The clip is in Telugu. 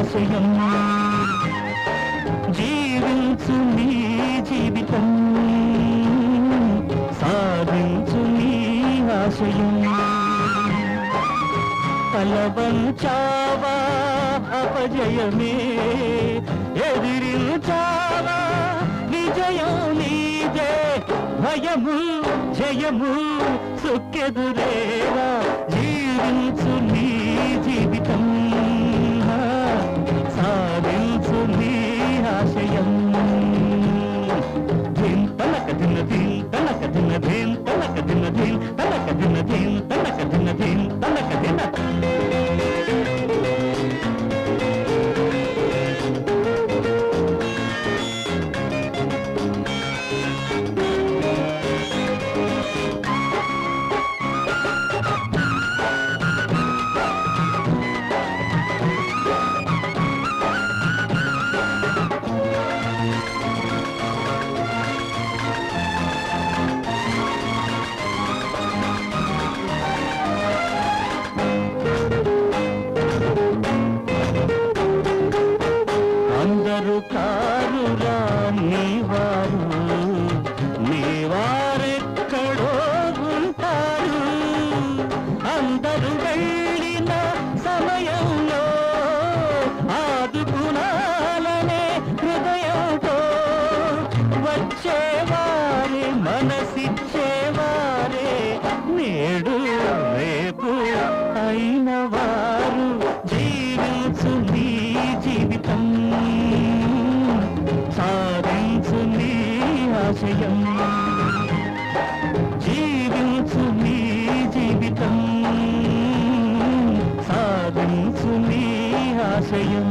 ఆశయం. జీవించు నీ జీవితం. సాధించు నీ ఆశయం. తలవంచావా అపజయమే. ఎదిరించావా విజయం నీదే. భయము జయము సుక్కెదురేవా తనక దిన ధిన్ తనక దిన ధిన్ తనక దిన ధిన్ తనక దిన ధిన్ తనక దిన. మనసిచ్చేవారే నేడు రేపు అయిన వారు జీవించు నీ జీవితం. సాధించు నీ ఆశయం. జీవించు నీ జీవితం. సాధించు నీ ఆశయం.